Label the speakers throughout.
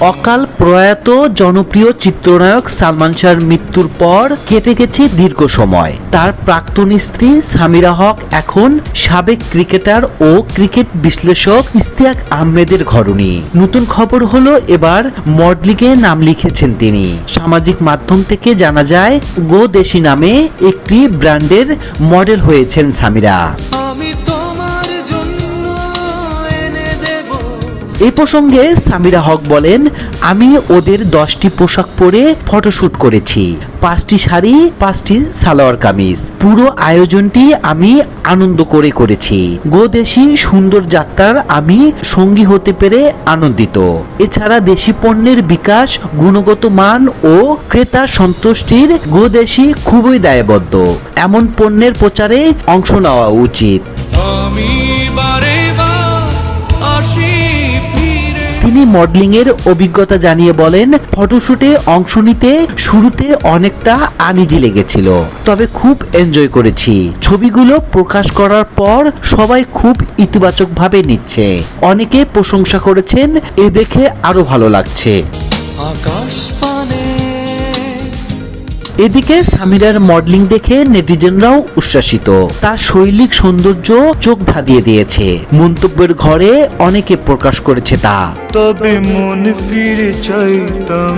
Speaker 1: অকাল প্রয়াত জনপ্রিয় চিত্রনায়ক সালমান শাহর মৃত্যুর পর কেটে গেছে দীর্ঘ সময়। তার প্রাক্তন স্ত্রী সামিরা হক এখন সাবেক ক্রিকেটার ও ক্রিকেট বিশ্লেষক ইস্তিয়াক আহমেদের ঘরণী। নতুন খবর হলো এবার মডলিংয়ে নাম লিখেছেন তিনি। সামাজিক মাধ্যম থেকে জানা যায়, গো দেশি নামে একটি ব্র্যান্ডের মডেল হয়েছেন সামিরা। এই প্রসঙ্গে সামিরা হক বলেন, আমি ওদের দশটি পোশাক পরে ফটোশুট করেছি। পাঁচটি শাড়ি, পাঁচটি সালোয়ার কামিজ। পুরো আয়োজনটি আমি আনন্দ করে করেছি। গোদেশি সুন্দর যাত্রার আমি সঙ্গী হতে পেরে আনন্দিত। এছাড়া দেশি পণ্যের বিকাশ, গুণগত মান ও ক্রেতা সন্তুষ্টির গোদেশি খুবই দায়বদ্ধ। এমন পণ্যের প্রচারে অংশ নেওয়া উচিত।
Speaker 2: আমি
Speaker 1: তিনি মডেলিং এর অভিজ্ঞতা জানিয়ে বলেন, ফটোশুটে অংশ নিতে শুরুতে অনেকটা আনিজি লেগেছিল, তবে খুব এনজয় করেছি। ছবিগুলো প্রকাশ করার পর সবাই খুব ইতিবাচকভাবে নিচ্ছে। অনেকে প্রশংসা করেছেন, এ দেখে আরও ভালো লাগছে।
Speaker 2: আকাশ
Speaker 1: এদিকে সামিরার মডেলিং দেখে নেটিজেনরাও উচ্ছ্বাসিত। তার শৈলিক সৌন্দর্য চোখ ধাঁধিয়ে দিয়েছে। মন্তব্যের ঘরে অনেকে প্রকাশ করেছে তা।
Speaker 3: তবে মন ফিরে চাইতাম।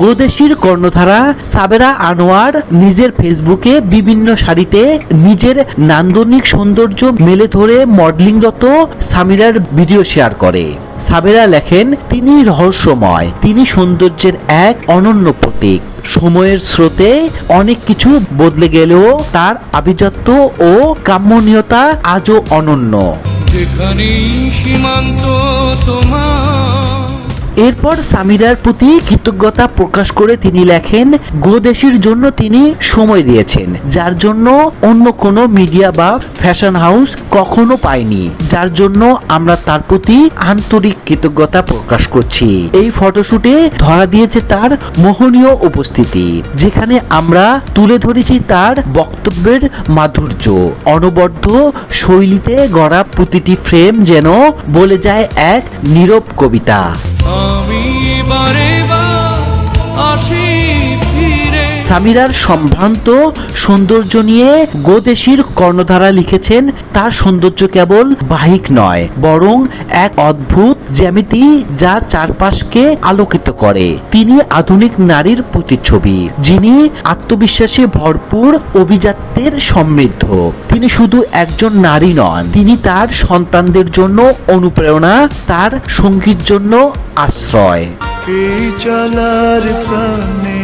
Speaker 1: গোদেশির কর্ণধারা সাবেরা আনোয়ার নিজের ফেসবুকে বিভিন্ন শাড়িতে নিজের নান্দনিক সৌন্দর্য মেলে ধরে মডেলিংরত সামিরার ভিডিও শেয়ার করে। সাবেরা লেখেন, তিনি রহস্যময়, তিনি সৌন্দর্যের এক অনন্য প্রতীক। সময়ের স্রোতে অনেক কিছু বদলে গেলেও তার আভিজাত্য ও কাম্যনীয়তা আজও অনন্য।
Speaker 2: যেখানেই সীমান্ত তোমার
Speaker 1: এরপর সামিরার প্রতি কৃতজ্ঞতা প্রকাশ করে তিনি লেখেন গোদেশির জন্য তিনি সময় দিয়েছেন, যার জন্য অন্য কোনো মিডিয়া বা ফ্যাশন হাউস কখনো পায়নি, যার জন্য আমরা তার প্রতি আন্তরিক কৃতজ্ঞতা প্রকাশ করছি। এই ফটোশুটে ধরা দিয়েছে তার মোহনীয় উপস্থিতি, যেখানে আমরা তুলে ধরেছি তার বক্তব্যের মাধুর্য। অনবদ্য শৈলীতে গড়া প্রতিটি ফ্রেম যেন বলে যায় এক নীরব কবিতা।
Speaker 2: আমি বারে বার আসি
Speaker 1: সামিরার সম্ভ্রান্ত সৌন্দর্য নিয়ে গোদেশির কর্ণধারা লিখেছেন, তার সৌন্দর্য কেবল বাহিক নয়, বরং এক অদ্ভুত জ্যামিতি যা চারপাশকে আলোকিত করে। তিনি আধুনিক নারীর প্রতিচ্ছবি, যিনি আত্মবিশ্বাসে ভরপুর অভিজাত্যের সমৃদ্ধ। তিনি শুধু একজন নারী নন, তিনি তার সন্তানদের জন্য অনুপ্রেরণা, তার সঙ্গীর জন্য আশ্রয়।
Speaker 3: চালার প্রাণে